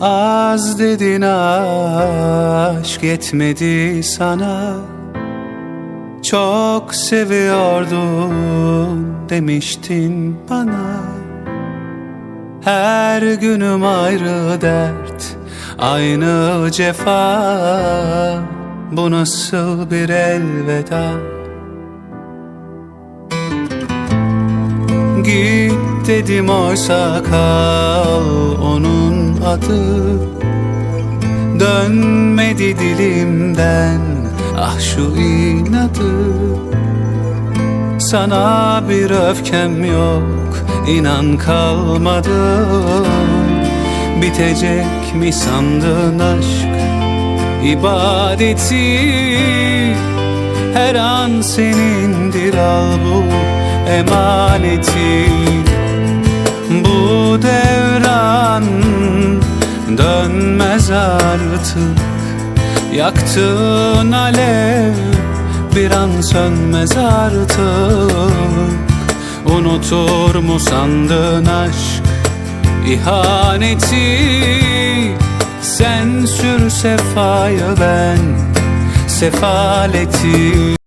Az dedin aşk yetmedi sana. Çok seviyordum demiştin bana. Her günüm ayrı dert Aynı cefa Bu nasıl bir elveda? Git dedim oysa kal onun adı. Dönmedi dilimden ah şu inadı. Sana bir öfkem yok inan kalmadı Bitecek mi sandın aşk ibadeti? Her an senindir al bu emaneti. Bu devran dönmez artık. Yaktığın alev bir an sönmez artık. Unutur mu sandın aşk ihaneti. Sen sür sefayı ben sefaleti